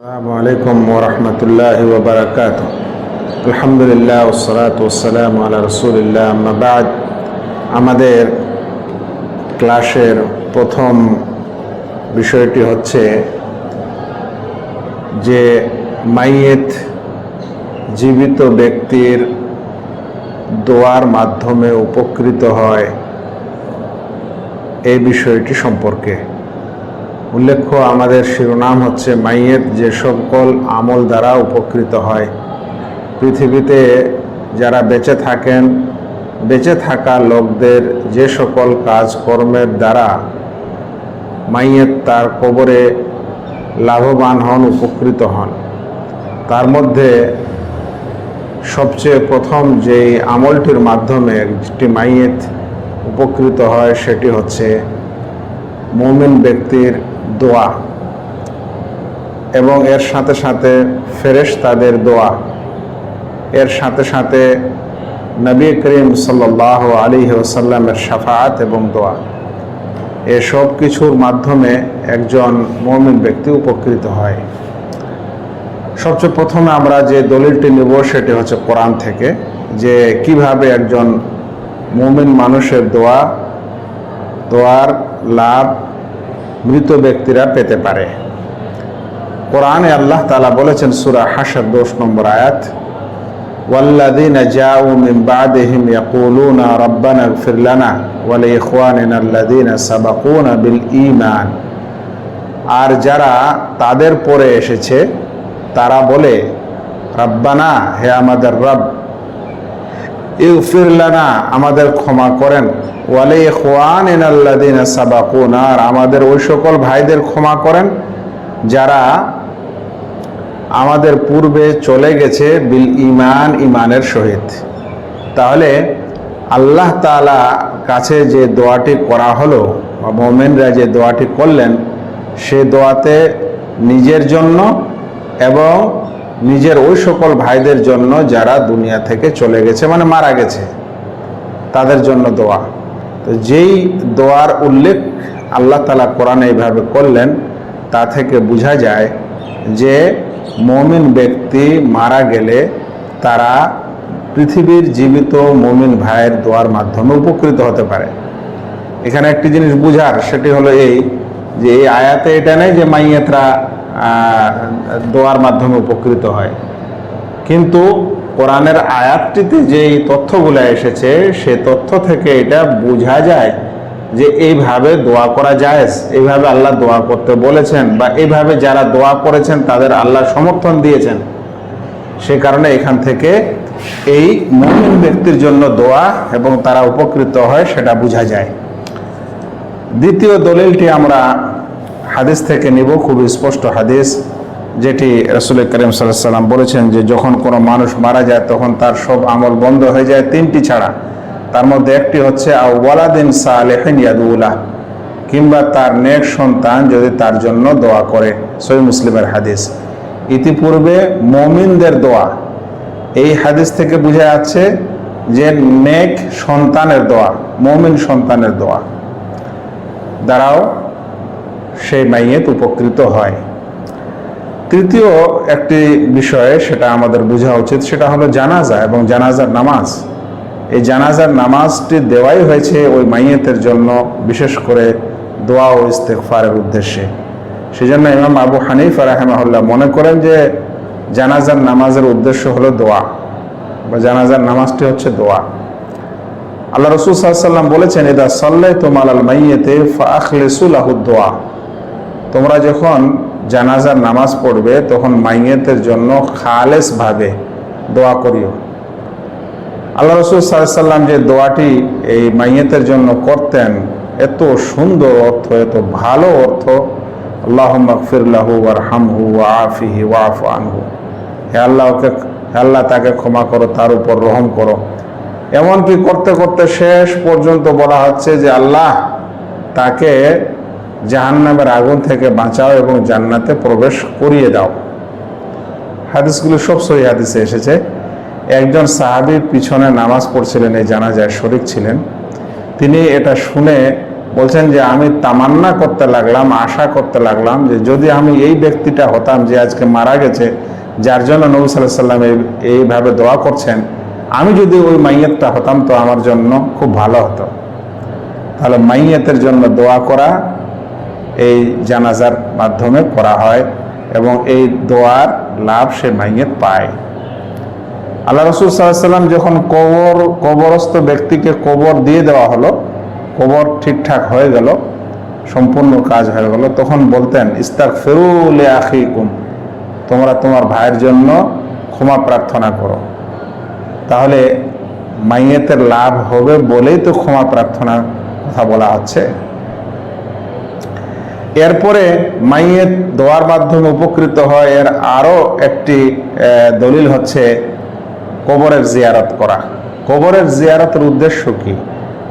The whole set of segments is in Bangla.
السلام عليكم ورحمة الله وبركاته الحمد لله والصلاة والسلام على رسول الله أما بعد আমাদের ক্লাসের প্রথম বিষয়টি হচ্ছে যে মাইয়েত জীবিত ব্যক্তির দোয়ার মাধ্যমে উপকৃত হয় এই বিষয়টি সম্পর্কে উল্লেখ্য, আমাদের শিরোনাম হচ্ছে মাইয়ের যে সকল আমল দ্বারা উপকৃত হয়। পৃথিবীতে যারা বেঁচে থাকেন, বেঁচে থাকা লোকদের যে সকল কাজকর্মের দ্বারা মাইয়ের তার কবরে লাভবান হন, উপকৃত হন। তার মধ্যে সবচেয়ে প্রথম যেই আমলটির মাধ্যমে একটি মাইয়েত উপকৃত হয়, সেটি হচ্ছে মুমিন ব্যক্তির দোয়া। এবং এর সাথে সাথে ফেরেশ তাদের দোয়া। এর সাথে সাথে নবী করিম সাল্লাহ আলী ওসাল্লামের সাফাত এবং দোয়া। এসব কিছুর মাধ্যমে একজন মমিন ব্যক্তি উপকৃত হয়। সবচেয়ে প্রথমে আমরা যে দলিলটি নেব সেটি হচ্ছে কোরআন থেকে, যে কীভাবে একজন মুমিন মানুষের দোয়া, দোয়ার লাভ মৃত ব্যক্তিরা পেতে পারে কোরআনে আল্লাহ তালা বলেছেন সুরা হাসার দোষ নম্বর আয়াত والذين جاءوا من بعدهم يقولون ربنا اغفر لنا ولإخواننا الذين سبقونا بالإيمان আর যারা তাদের পরে এসেছে তারা বলে রব্বানা হে আমাদের রব ইউফির লানা, আমাদের ক্ষমা করেন। ওয়ালে খোয়ান ইনাল্লাদিন সাবাকুন আর আমাদের ওই সকল ভাইদের ক্ষমা করেন, যারা আমাদের পূর্বে চলে গেছে বিল ইমান ইমানের সহিত। তাহলে আল্লাহ তালা কাছে যে দোয়াটি করা হলো, বা মোমেনরা যে দোয়াটি করলেন, সে দোয়াতে নিজের জন্য এবং নিজের ওই সকল ভাইদের জন্য যারা দুনিয়া থেকে চলে গেছে মানে মারা গেছে, তাদের জন্য দোয়া। তো যেই দোয়ার উল্লেখ আল্লাহ তালা কোরআনে এইভাবে করলেন, তা থেকে বোঝা যায় যে মমিন ব্যক্তি মারা গেলে তারা পৃথিবীর জীবিত মমিন ভাইয়ের দোয়ার মাধ্যমে উপকৃত হতে পারে। এখানে একটি জিনিস বুঝার, সেটি হলো এই যে এই আয়াতে এটা নেই যে মাইয়েতরা দোয়ার মাধ্যমে উপকৃত হয়। কিন্তু কোরআনের আয়াতটিতে যেই তথ্যগুলো এসেছে, সে তথ্য থেকে এটা বোঝা যায় যে এইভাবে দোয়া করা যায় এইভাবে আল্লাহ দোয়া করতে বলেছেন বা এইভাবে যারা দোয়া করেছেন তাদের আল্লাহ সমর্থন দিয়েছেন। সে কারণে এখান থেকে এই মমিন ব্যক্তির জন্য দোয়া এবং তারা উপকৃত হয়, সেটা বোঝা যায়। দ্বিতীয় দলিলটি আমরা হাদিস থেকে নিব, খুব স্পষ্ট হাদিস, যেটি রসুল করিম সাল্লাম বলেছেন যে যখন কোনো মানুষ মারা যায়, তখন তার সব আমল বন্ধ হয়ে যায় তিনটি ছাড়া। তার মধ্যে একটি হচ্ছে ওয়ালাদিন সালেহিন ইয়াদুল্লাহ কিংবা তার নেক সন্তান যদি তার জন্য দোয়া করে। সই মুসলিমের হাদিস। ইতিপূর্বে মমিনদের দোয়া। এই হাদিস থেকে বোঝা যাচ্ছে যে নেক সন্তানের দোয়া, মমিন সন্তানের দোয়া। দ্বারাও সেই মাইয়েত উপকৃত হয়। তৃতীয় একটি বিষয় সেটা আমাদের বোঝা উচিত, সেটা হলো জানাজা এবং জানাজার নামাজ। এই জানাজার নামাজটি দেওয়াই হয়েছে ওই মাইয়েতের জন্য, বিশেষ করে দোয়া ও ইস্তেকফারের উদ্দেশ্যে। সেই জন্য ইমাম আবু হানিফা রাহেমাহুল্লাহ মনে করেন যে জানাজার নামাজের উদ্দেশ্য হলো দোয়া বা জানাজার নামাজটি হচ্ছে দোয়া। আল্লাহ রসুল সাল্লাম বলেছেন এদা সাল্লাই তোমাল আল মাইয়েতে ফাখলেসুলাহু দোয়া। তোমরা যখন জানাজার নামাজ পড়বে, তখন মাইয়েতের জন্য খালেস ভাবে দোয়া করিও। আল্লাহ রসুল সাল্লাম যে দোয়াটি এই মাইয়েতের জন্য করতেন, এত সুন্দর অর্থ, এত ভালো অর্থ। আল্লাহ মকফিরলাহু আর হামহু আফিহি ওয়াফ আনহু। হে আল্লাহকে আল্লাহ তাকে ক্ষমা করো, তার উপর রহম করো। এমনকি করতে করতে শেষ পর্যন্ত বলা হচ্ছে যে আল্লাহ তাকে জাহান্নামের আগুন থেকে বাঁচাও এবং জান্নাতে প্রবেশ করিয়ে দাও। হাদিসগুলো সব সহি হাদিসে এসেছে। একজন সাহাবির পিছনে নামাজ পড়ছিলেন, এই জানাজায় শরিক ছিলেন। তিনি এটা শুনে বলছেন যে, আমি তামান্না করতে লাগলাম, আশা করতে লাগলাম যে, যদি আমি এই ব্যক্তিটা হতাম যে আজকে মারা গেছে, যার জন্য নবী সাল্লাহ সাল্লাম এই- এইভাবে দোয়া করছেন, আমি যদি ওই মাইয়েতটা হতাম তো আমার জন্য খুব ভালো হতো। তাহলে মাইয়েতের জন্য দোয়া করা এই জানাজার মাধ্যমে করা হয় এবং এই দোয়ার লাভ সে মাইয়াত পায়। আল্লাহ রসুল সাল্লাম যখন কবর, কবরস্থ ব্যক্তিকে কবর দিয়ে দেওয়া হলো, কবর ঠিকঠাক হয়ে গেল, সম্পূর্ণ কাজ হয়ে গেল, তখন বলতেন ইস্তাক ফেরুলে আখিকুম তোমরা তোমার ভাইয়ের জন্য ক্ষমা প্রার্থনা করো। তাহলে মাইয়েতের লাভ হবে বলেই তো ক্ষমা প্রার্থনার কথা বলা হচ্ছে। এরপরে মাইয়েত দোয়ার মাধ্যমে উপকৃত হয়, এর আরও একটি দলিল হচ্ছে কবরের জিয়ারত করা। কবরের জিয়ারতের উদ্দেশ্য কি?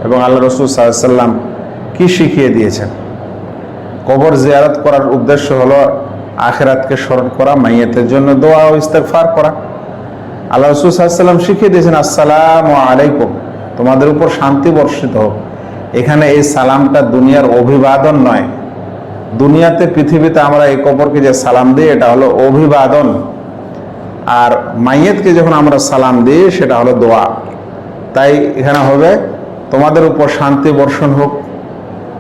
এবং আল্লাহ রসুল সাল্লাম কি শিখিয়ে দিয়েছেন? কবর জিয়ারত করার উদ্দেশ্য হলো আখেরাতকে স্মরণ করা, মাইয়েতের জন্য দোয়া ও ইস্তেগফার করা। আল্লাহ রসুল সাল্লাম শিখিয়ে দিয়েছেন, আসসালাম আলাইকুম, তোমাদের উপর শান্তি বর্ষিত হোক। এখানে এই সালামটা দুনিয়ার অভিবাদন নয় দুনিয়াতে, পৃথিবীতে আমরা এই কবরকে যে সালাম দিই, এটা হলো অভিবাদন। আর মাইয়েতকে যখন আমরা সালাম দিই, সেটা হলো দোয়া। তাই এখানে হবে, তোমাদের উপর শান্তি বর্ষণ হোক।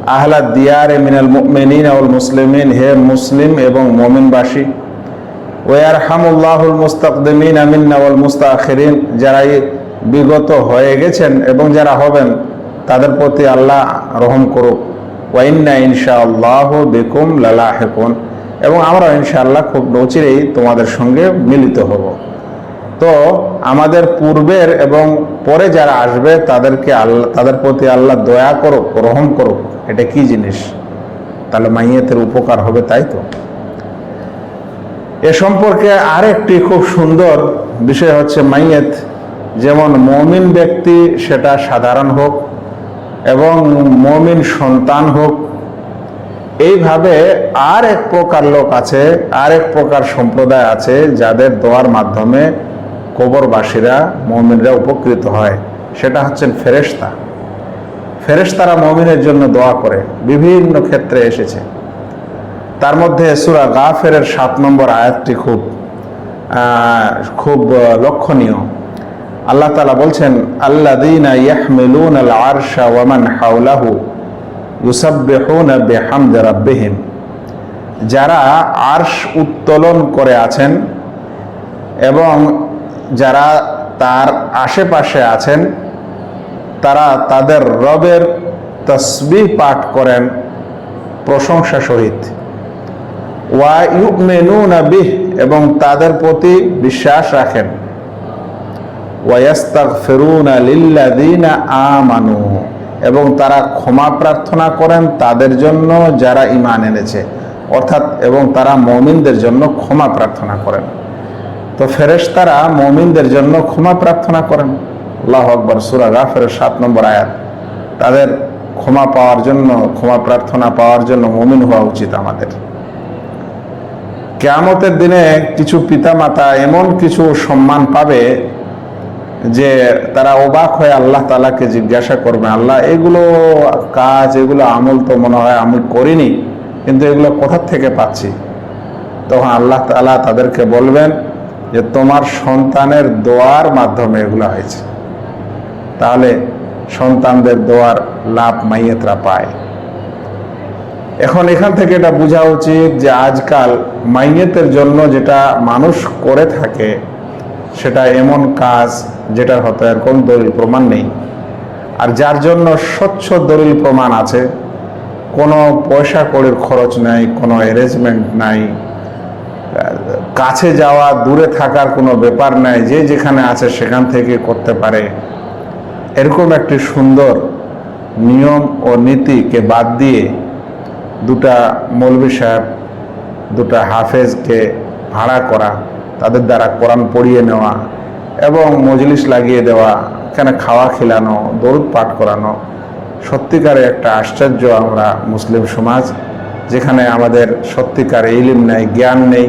আহলা দিয়ার এ মিনাল মুমিনিন আউল মুসলিমিন, হে মুসলিম এবং মমিনবাসী। ওয়ার হামুল্লাহুল মুস্তাকদিমিন আমিন ওয়াল মুস্তাখিরিন যারা বিগত হয়ে গেছেন এবং যারা হবেন, তাদের প্রতি আল্লাহ রহম করুক। ওয়াইন্না ইনশাআল্লাহ বেকুম লালাহেকুন। এবং আমরা ইনশাআল্লাহ খুব নচিরেই তোমাদের সঙ্গে মিলিত হব। তো আমাদের পূর্বের এবং পরে যারা আসবে, তাদেরকে আল্লাহ তাদের প্রতি আল্লাহ দয়া করুক, রহম করুক, এটা কি জিনিস? তাহলে মাইয়েতের উপকার হবে তাই তো? এ সম্পর্কে আরেকটি খুব সুন্দর বিষয় হচ্ছে মাইয়েত। যেমন মমিন ব্যক্তি সেটা সাধারণ হোক এবং মমিন সন্তান হোক, এইভাবে আর এক প্রকার লোক আছে আর এক প্রকার সম্প্রদায় আছে, যাদের দোয়ার মাধ্যমে কবরবাসীরা, মমিনরা উপকৃত হয়। সেটা হচ্ছেন ফেরেশতা। ফেরেশতারা মমিনের জন্য দোয়া করে, বিভিন্ন ক্ষেত্রে এসেছে। তার মধ্যে সুরা গাফের সাত নম্বর আয়াতটি খুব খুব লক্ষণীয়। আল্লাহ তালা বলছেন আল্লাদিনা ইয়াহমিলুন ওয়ামান রাব্বিহিম। যারা আরশ উত্তোলন করে আছেন এবং যারা তার আশেপাশে আছেন, তারা তাদের রবের তসবিহ পাঠ করেন প্রশংসা সহিত। ওয়া ইউমিনুনা বিহ এবং তাদের প্রতি বিশ্বাস রাখেন। আমানু। এবং তারা ক্ষমা প্রার্থনা করেন তাদের জন্য যারা ঈমান এনেছে। অর্থাৎ, এবং তারা মমিনদের জন্য ক্ষমা প্রার্থনা করেন। তো ফেরেশতারা মমিনদের জন্য ক্ষমা প্রার্থনা করেন। আল্লাহ আকবর, সুরা গাফের সাত নম্বর আয়াত। তাদের ক্ষমা পাওয়ার জন্য, ক্ষমা প্রার্থনা পাওয়ার জন্য মমিন হওয়া উচিত আমাদের। কেয়ামতের দিনে কিছু পিতামাতা এমন কিছু সম্মান পাবে যে তারা অবাক হয়ে আল্লাহ তালাকে জিজ্ঞাসা করবে, আল্লাহ, এগুলো কাজ, এগুলো আমল তো মনে হয় আমি করিনি, কিন্তু এগুলো কোথার থেকে পাচ্ছি? তখন আল্লাহ তালা তাদেরকে বলবেন যে, তোমার সন্তানের দোয়ার মাধ্যমে এগুলো হয়েছে। তাহলে সন্তানদের দোয়ার লাভ মাইয়েতরা পায়। এখন এখান থেকে এটা বোঝা উচিত যে, আজকাল মাইয়েতের জন্য যেটা মানুষ করে থাকে, সেটা এমন কাজ যেটার হয়তো আর এরকম দলিল প্রমাণ নেই। আর যার জন্য স্বচ্ছ দলিল প্রমাণ আছে, কোনো পয়সা কড়ির খরচ নাই, কোনো অ্যারেঞ্জমেন্ট নাই, কাছে যাওয়া, দূরে থাকার কোনো ব্যাপার নাই, যে যেখানে আছে সেখান থেকে করতে পারে। এরকম একটি সুন্দর নিয়ম ও নীতিকে বাদ দিয়ে দুটা মৌলবী সাহেব, দুটা হাফেজকে ভাড়া করা, তাদের দ্বারা কোরআন পড়িয়ে নেওয়া এবং মজলিস লাগিয়ে দেওয়া, এখানে খাওয়া খেলানো, দরুদ পাঠ করানো সত্যিকারে একটা আশ্চর্য আমরা মুসলিম সমাজ, যেখানে আমাদের সত্যিকার ইলিম নেই, জ্ঞান নেই